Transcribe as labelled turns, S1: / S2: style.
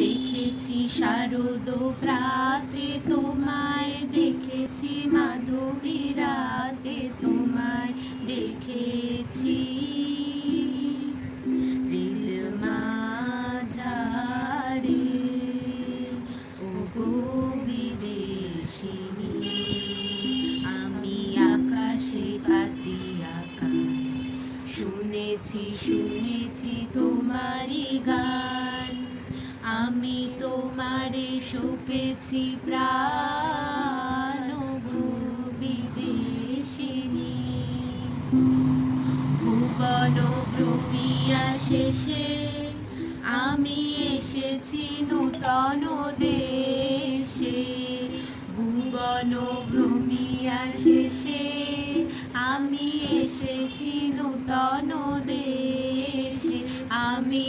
S1: দেখেছি শারদ প্রাতে, তোমায় দেখেছি মাধবী রাতে, তোমায় দেখেছি। আমি আকাশে পাতি শুনেছি শুনেছি তোমারই গান। আমি তোমারে সপেছি প্রাণ গো বিদেশিনী। ভুবন ভ্রমিয়া শেষে আমি এসেছি নূতন দেশে। ভুবন ভ্রমিয়া শেষে আমি এসেছি নূতন দেশে। আমি